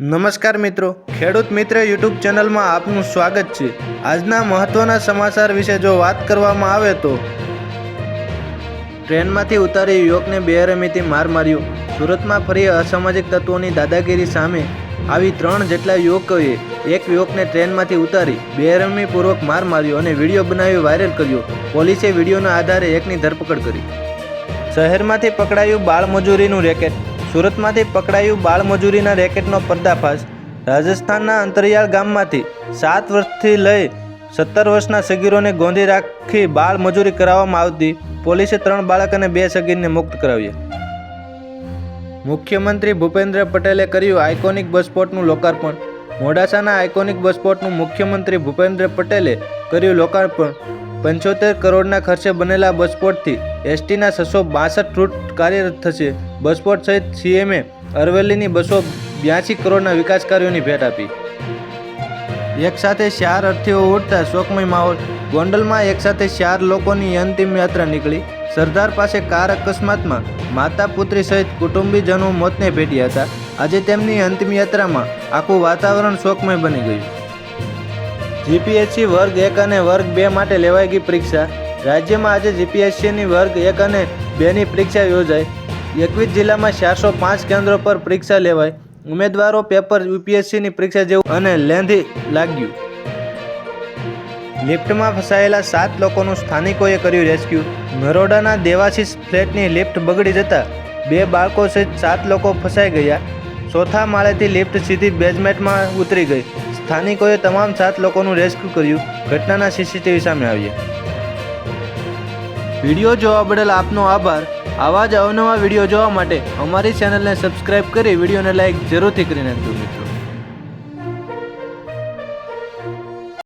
નમસ્કાર મિત્રો. ખેડૂત મિત્ર યુટ્યુબ ચેનલમાં આપનું સ્વાગત છે. આજના મહત્વના સમાચાર વિશે જો વાત કરવામાં આવે તો ટ્રેનમાંથી ઉતારી યુવકને બેરમીથી માર માર્યો. સુરતમાં ફરી અસામાજિક તત્વોની દાદાગીરી સામે આવી ત્રણ જેટલા યુવકોએ એક યુવકને ટ્રેનમાંથી ઉતારી બેરમીપૂર્વક માર માર્યો અને વીડિયો બનાવી વાયરલ કર્યો. પોલીસે વિડીયોના આધારે એકની ધરપકડ કરી. શહેરમાંથી પકડાયું બાળમજૂરીનું રેકેટ. સુરતમાંથી પકડાયું બાળમજૂરીના રેકેટનો પર્દાફાશ. રાજસ્થાનના અંતરિયાળ ગામમાંથી સાત વર્ષથી લઈ સત્તર વર્ષના સગીરોને ગોંધી રાખી બાળમજૂરી કરાવવામાં આવતી પોલીસે ત્રણ બાળક અને બે સગીરને મુક્ત કરાવ્યા. મુખ્યમંત્રી ભૂપેન્દ્ર પટેલે કર્યું આઇકોનિક બસ લોકાર્પણ. મોડાસાના આઇકોનિક બસ મુખ્યમંત્રી ભૂપેન્દ્ર પટેલે કર્યું લોકાર્પણ. પંચોતેર કરોડના ખર્ચે બનેલા બસપોર્ટથી એસટીના છસો બાસઠ રૂટ કાર્યરત થશે. બસપોર્ટ સહિત સીએમએ અરવલ્લીની બસો બ્યાસી કરોડના વિકાસ કાર્યોની ભેટ આપી. એક સાથે ચાર અર્થીઓ ઉડતા શોકમય માહોલ. ગોંડલમાં એક સાથે ચાર લોકોની અંતિમ યાત્રા નીકળી. સરદાર પાસે કાર અકસ્માતમાં માતા પુત્રી સહિત કુટુંબીજનો મોતને ભેટ્યા હતા. આજે તેમની અંતિમ યાત્રામાં આખું વાતાવરણ શોકમય બની ગયું. જીપીએસસી વર્ગ એક અને વર્ગ બે માટે લેવાઈ ગઈ પરીક્ષા. રાજ્યમાં આજે જીપીએસસીની વર્ગ એક અને બેની પરીક્ષા યોજાઈ. એકવીસ જિલ્લામાં ચારસો પાંચ કેન્દ્રો પર પરીક્ષા લેવાઈ. ઉમેદવારો પેપર યુપીએસસીની પરીક્ષા જેવું અને લેન્ધી લાગ્યું. લિફ્ટમાં ફસાયેલા સાત લોકોનું સ્થાનિકોએ કર્યું રેસ્ક્યુ. નરોડાના દેવાશીષ ફ્લેટની લિફ્ટ બગડી જતા બે બાળકો સહિત સાત લોકો ફસાઈ ગયા. ચોથા માળેથી લિફ્ટ સીધી બેઝમેન્ટમાં ઉતરી ગઈ. સ્થાનિકોએ તમામ સાત લોકોનું રેસ્ક્યુ કર્યું. ઘટનાના સીસીટીવી સામે આવ્યા વીડિયો જોવા બદલ આપનો આભાર. આવા જ અવનવા વીડિયો જોવા માટે અમારી ચેનલને સબસ્ક્રાઇબ કરી વિડીયોને લાઈક જરૂરથી કરી નાખજો મિત્રો.